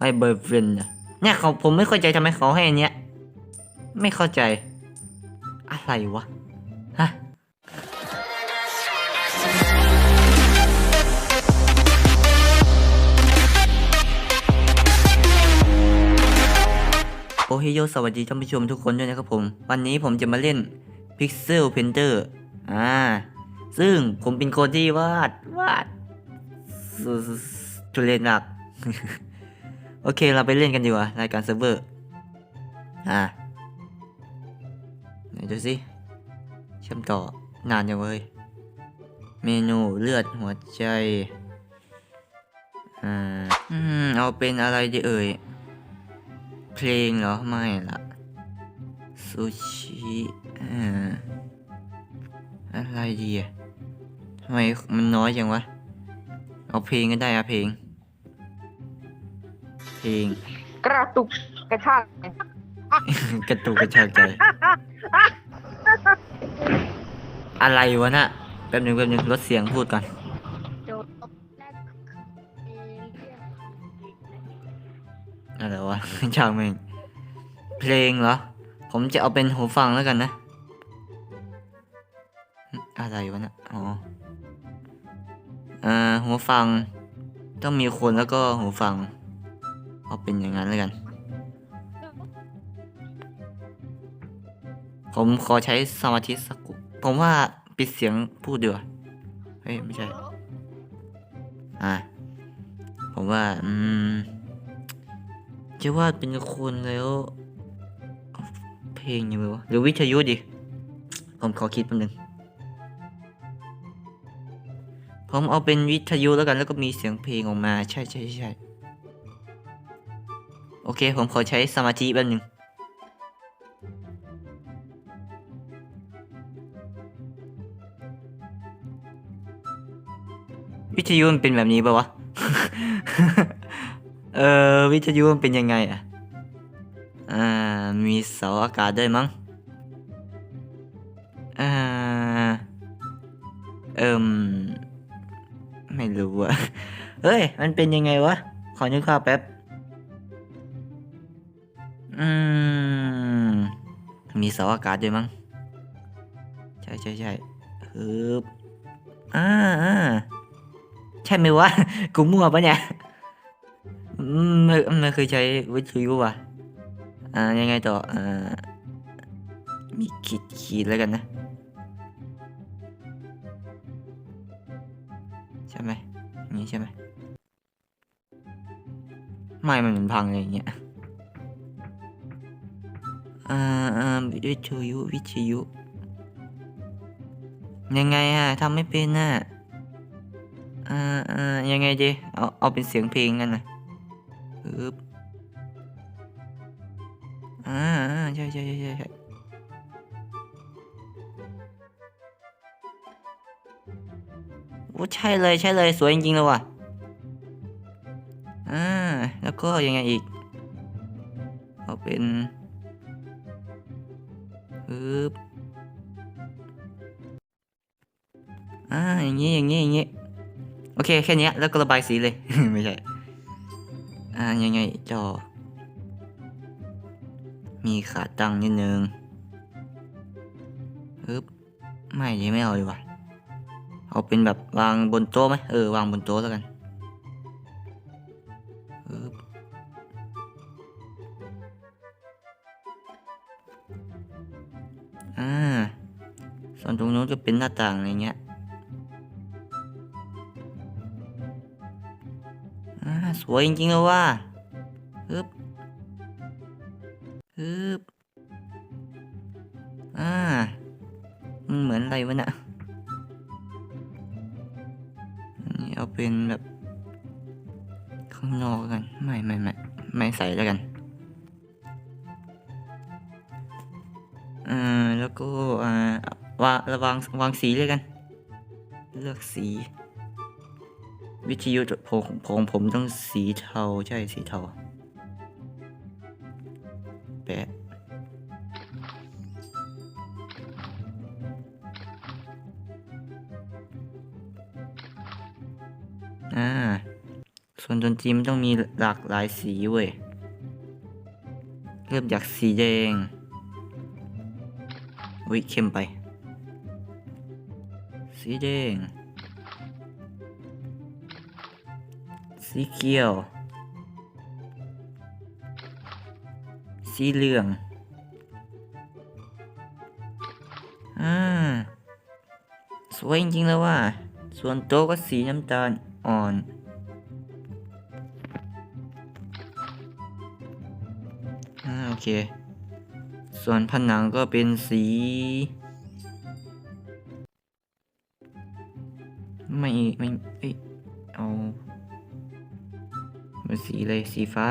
ไอเบอร์เฟนเนี่ยเขาผมไม่เข้าใจทำไมเขาให้อันเนี้ย ไม่เข้าใจ อะไรวะ ฮะโอเฮโยสวัสดีท่านผู้ชมทุกคนด้วยนะครับผม วันนี้ผมจะมาเล่น Pixel Painter อ่า ซึ่งผมเป็นคนที่วาด วาดสุจุเลนหนัก โอเคเราไปเล่นกันดีกว่ารายการเซิร์ฟเวอร์ อ่าไหนดูสิเชื่อมต่อนานจังเว้ย เมนูเลือดหัวใจ อ่า อืม เอาเป็นอะไรดีเอ่ย เพลงเหรอ ไม่ละซูชิอ่าอะไรดีอะทำไมมันน้อยจังวะ เอาเพลงก็ได้อะเพลง เพลง กระตุกกระชากกระตุกกระชากใจ อะไรวะน่ะแป๊บหนึงแป๊บหนึงลดเสียงพูดก่อน โดดแรกเอเลี่ยนอะไรวะ ช่างแม่งเพลงเหรอ ผมจะเอาเป็นหูฟังแล้วกันนะอะไรวะน่ะอ๋ออ่าหูฟัง ต้องมีคนแล้วก็หูฟัง เอาเป็นอย่างนั้นแล้วกัน ผมขอใช้สมาธิสักกุผมว่าปิดเสียงพูดดีกว่าเฮ้ย ไม่ใช่ อ่าผมว่า อืม จะวาดเป็นคนแล้วเอาเพลงยังไงวะหรือวิทยุดิ ผมขอคิดแป๊บนึงผมเอาเป็นวิทยุแล้วกันแล้วก็มีเสียงเพลงออกมา ใช่ใช่ใช่ โอเค ผมขอใช้สมาธิแป๊บนึงวิทยุมันเป็นแบบนี้ปะวะ เออวิทยุมันเป็นยังไงอะ อ่า มีเสาอากาศด้วยมั้ง อ่า เอิมไม่รู้อะเฮ้ย มันเป็นยังไงวะ ขอนึกภาพแป๊บ อืม มีเสาอากาศด้วยมั้ง ใช่ใช่ใช่ฮึบอ่าอ่าใช่ไหมวะ กูมั่วปะเนี่ยไม่ไม่เคยใช้วิทยุว่ะ อ่า ยังไงต่อ อ่า มีขีดขีดแล้วกันนะ ใช่ไหมนี้ใช่ไหม ไม่มันเหมือนพังอะไรอย่างเงี้ย อ่าอ่าวิทยุวิทยุ ยังไงอะทำไม่เป็นอะอ่าอ่ายังไงดีเอาเอาเป็นเสียงเพลงกันนะปึ๊บอ่าอ่าใช่ใช่ใช่ใช่ใช่โอ้ใช่เลยใช่เลยสวยจริงๆเลยว่ะอ่าแล้วก็ยังไงอีก เอาเป็น ปึ๊บอ่าอย่างงี้อย่างงี้อย่างงี้โอเคแค่นี้แล้วก็ระบายสีเลย ไม่ใช่ อ่ายังไงจอ มีขาตั้งนิดนึงปึ๊บไม่ดีไม่เอาดีกว่าเอาเป็นแบบวางบนโต๊ะไหมเออวางบนโต๊ะแล้วกันปึ๊บ อ่า ส่วนตรงนู้นก็เป็นหน้าต่างอะไรเงี้ย อ่า สวยจริงๆเลยว่าฮึบฮึบอ่า มันเหมือนอะไรวะน่ะนี่เอาเป็นแบบ ข้างนอกกัน ไม่ไม่ไม่ไม่ใส่แล้วกัน แล้วก็อ่าวางระวางวางสีเลยกัน เลือกสี วิทยุผมผมผมต้องสีเทาใช่สีเทาแปะอ่าสส่วนดนตรีมันต้องมีหลากหลายสีเว้ย เริ่มจากสีแดง อุ้ยเข้มไป สีแดง สีเขียว สีเหลือง อ่า สวยจริงๆแล้วว่า ส่วนโต๊ะก็สีน้ำตาลอ่อนอ่าโอเค ส่วนผนังก็เป็นสี ไม่ไม่เอ้ยเอาเป็นสีอะไรสีฟ้า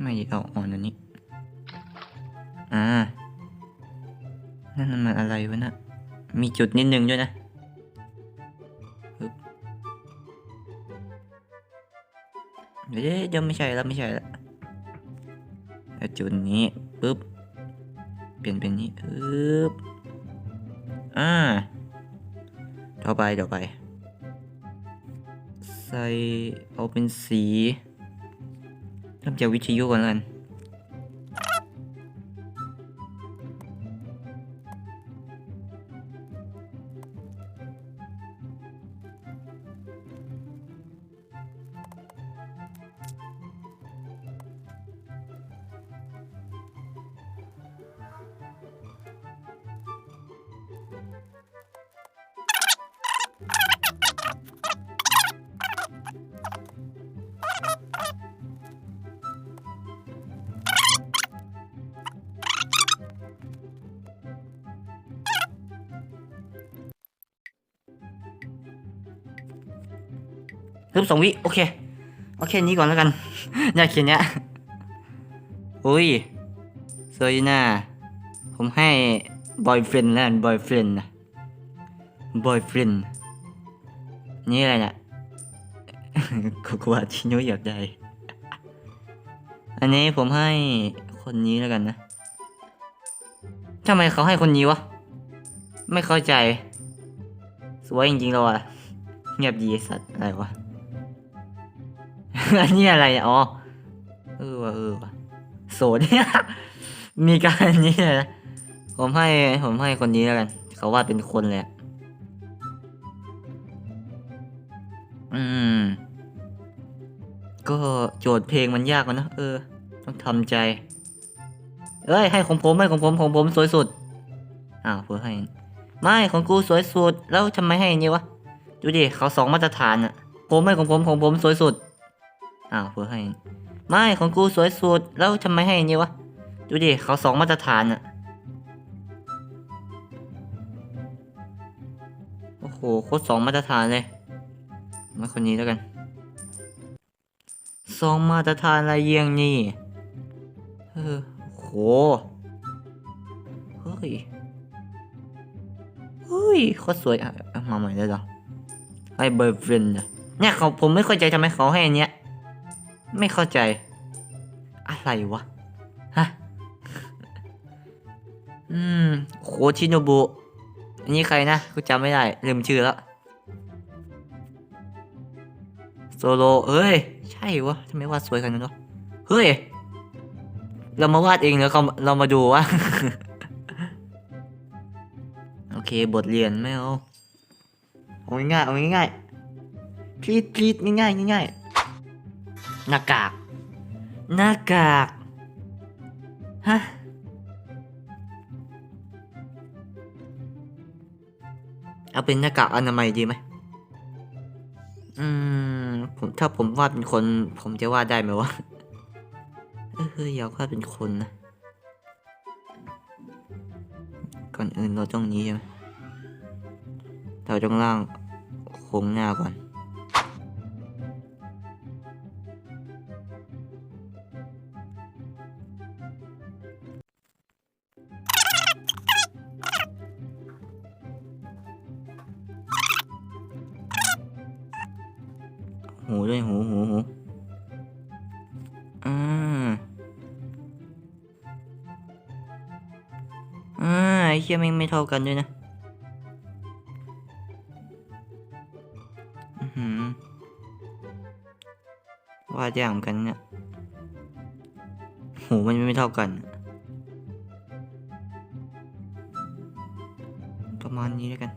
ไม่เอาอ่อนอันนี้ อ่า นั่นมันอะไรวะนะ มีจุดนิดนึงด้วยนะ เดี๋ยวเดี๋ยวไม่ใช่แล้วไม่ใช่แล้วจุดนี้ปึ๊บเปลี่ยนเป็นนี้ปึ๊บอ่าต่อไปต่อไป ใส่เอาเป็นสีเริ่มจากวิทยุก่อนแล้วกัน เริ่มสองวิโอเคโอเคนี้ก่อนแล้วกันอยากเขียนเนี้ยอุ้ยสวยนะผมให้ boyfriend แล้วกัน boyfriend นะ boyfriend นี่อะไรเนี่ยกูกลัวที่นุ้ยอยากได้ อันนี้ผมให้คนนี้แล้วกันนะทำไมเขาให้คนนี้วะ ไม่เข้าใจ สวยจริงๆแล้วอะเงียบดีสัตว์อะไรวะ อันนี้อะไรอ๋อเออว่ะเออว่ะโสดเนี่ยมีการนี้นะผมให้ผมให้คนนี้แล้วกัน เขาว่าเป็นคนเลยอะอืม ก็โจทย์เพลงมันยากกว่านะเออ ต้องทำใจ เอ้ย ให้ของผมให้ของผมของผมสวยสุดอ้าวเพื่อให้ ไม่ของกูสวยสุด แล้วทำไมให้อันนี้วะ ดูดิเขาสองมาตรฐานอะผมให้ของผมของผมสวยสุด อ้าวเพื่อให้ ไม่ของกูสวยสุด แล้วทำไมให้อันนี้วะ ดูดิเขาสองมาตรฐานอะโอ้โหโคตรสองมาตรฐานเลย มาคนนี้แล้วกัน สองมาตรฐานอะไรเยี่ยงนี่เออโหเฮ้ยเฮ้ยโคตรสวยอะมาใหม่ได้หรอไอ้เบอร์เฟนเนี่ยเขาผมไม่เข้าใจทำไมเขาให้อันเนี้ย ไม่เข้าใจ อะไรวะ ฮะ อืม โคชิโนบุ อันนี้ใครนะ กูจำไม่ได้ ลืมชื่อแล้ว โซโลเอ้ย ใช่วะทำไมวาดสวยขนาดนั้นวะ เฮ้ย เรามาวาดเองแล้วเขาเรามาดูวะ โอเค บทเรียนไม่เอาเอาง่ายๆเอาง่ายๆพลีดพลีดง่ายๆง่ายๆ หน้ากาก หน้ากาก ฮะ เอาเป็นหน้ากากอนามัยดีไหม อืม ผมถ้าผมวาดเป็นคน ผมจะวาดได้ไหมวะ เอ้ยอยากวาดเป็นคนนะ ก่อนอื่นเราต้องนี้ใช่ไหมเราต้องล่างโครงหน้าก่อน ชี่ยแม่งไม่เท่ากันด้วยนะหือวาดยากเหมือนกันเนี่ยหูมันไม่เท่ากัน ประมาณนี้แล้วกัน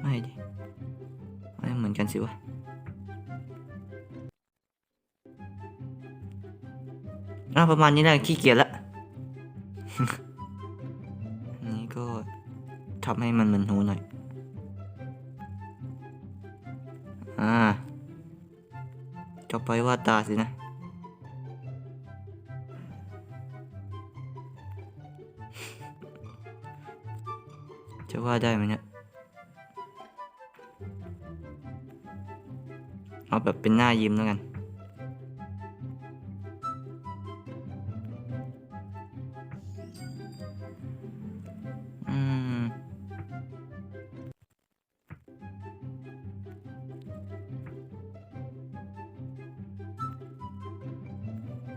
ไม่ดิไม่เหมือนกันสิวะอะประมาณนี้แหละขี้เกียจละ ก็ทำให้มันเหมือนหูหน่อย อ่าจะไปว่าตาสินะ จะว่าได้ไหมเนี่ย เอาแบบเป็นหน้ายิ้มแล้วกัน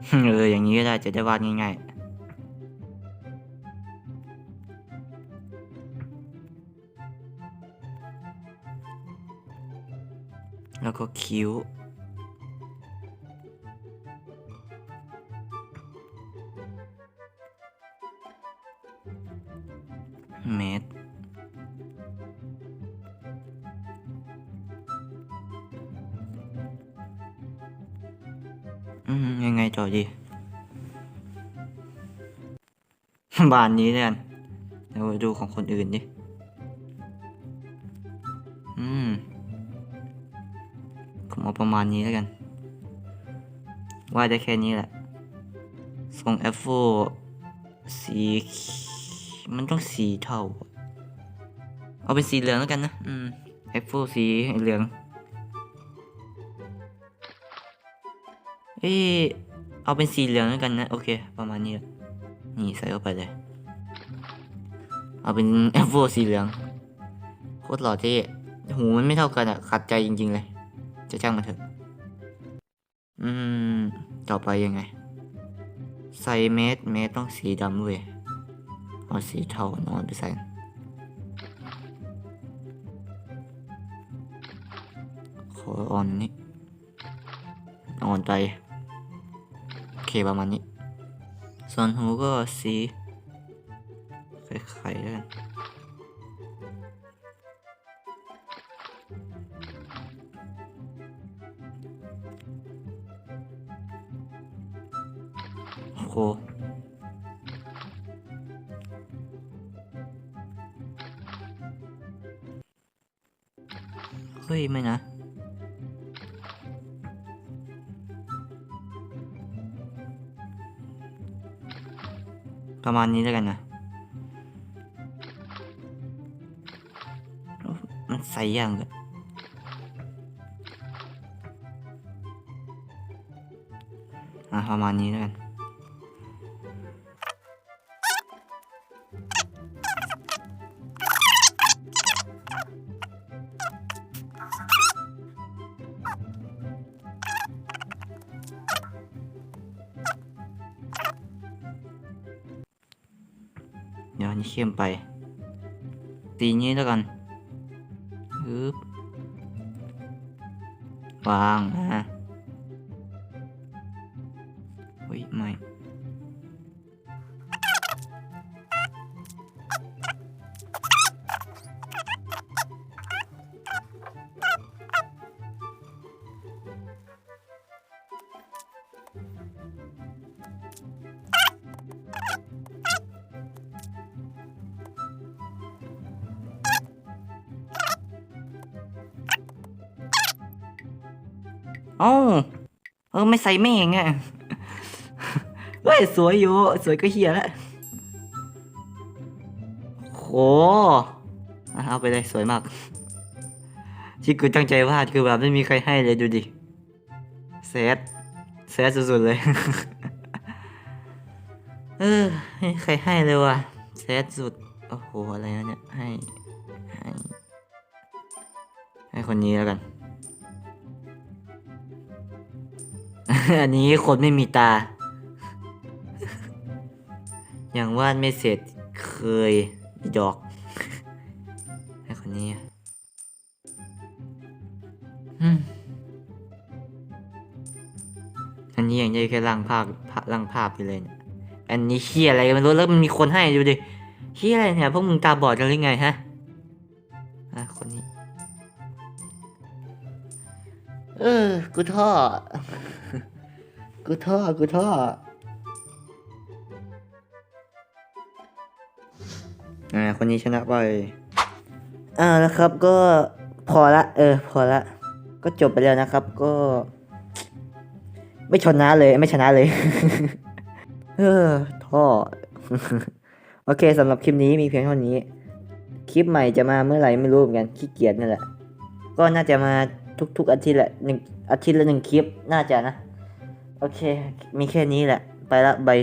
เอออย่างนี้ก็ได้จะได้วาดง่ายๆ แล้วก็คิ้วเมตรยังไง อดีบานนี้เนี่ยเดี๋ยวดูของคนอื่นดิอืมผมเอาประมาณนี้แล้วกัน ว่าได้แค่นี้แหละทรงแอฟโฟสี มันต้องสีเทาเอาเป็นสีเหลืองแล้วกันนะ อืมแอฟโฟสีเหลือง เอ้ย เอาเป็นสีเหลืองแล้วกันนะ โอเค ประมาณนี้ นี่ใส่เข้าไปเลย เอาเป็นแอฟโฟสีเหลือง โคตรหล่อเท่หูมันไม่เท่ากันอะขัดใจจริง ๆ เลย จะจ้างมาเถอะ อืม ต่อไปยังไง ใส่เมสเมสต้องสีดำเว้ยเอาสีเทานอนไปใส่ขออ่อนนี้อ่อนไปโอ เคประมาณนี้ ส่วนหูก็สีไข่ๆแล้วกันโอ้เฮ้ย ไม่นะ ประมาณนี้แล้วกันนะมันใส่ย่างเลยอะประมาณนี้แล้วกัน นี้เข้มไป ตีนี้แล้วกันฮึบวางนะ เอ้เออไม่ใส่แม่งอะเฮ้ยสวยอยู่ สวยก็เฮียล้วโหอะเอาไปเลยสวยมาก ที่กูตั้งใจวาดคือแบบไม่มีใครให้เลยดูดิแซดแซดสุดๆเลย เออไม่มีใครให้เลยว่ะแซดสุด โอ้โห อะไรนะเนี่ย ให้ ให้ ให้คนนี้แล้วกัน อันนี้คนไม่มีตา อยังวาดไม่เสร็จเคยดอกให้คนนี้อันนี้ยังได้แค่ร่างภาพร่างภาพอยู่เลยเนี่ยอันนี้เฮียอะไรก็ไม่รู้แล้วมันมีคนให้ดูดิเฮียอะไรเนี่ยพวกมึงตาบอดกันหรือไงฮะอะคนนี้ เออ กูท่อ กูท่อกูท่อ อ่า คนนี้ชนะไป อ่าแล้วครับก็พอละ เออ พอละ ก็จบไปแล้วนะครับ ก็ ไม่ชนะเลย ไม่ชนะเลย เออ ท่อ โอเคสำหรับคลิปนี้มีเพียงเท่านี้ คลิปใหม่จะมาเมื่อไหร่ไม่รู้เหมือนกัน ขี้เกียจนั่นแหละ ก็น่าจะมาทุกๆอาทิตย์แหละหนึ่งอาทิตย์ละหนึ่งคลิป น่าจะนะ โอเค มีแค่นี้แหละ ไปละบาย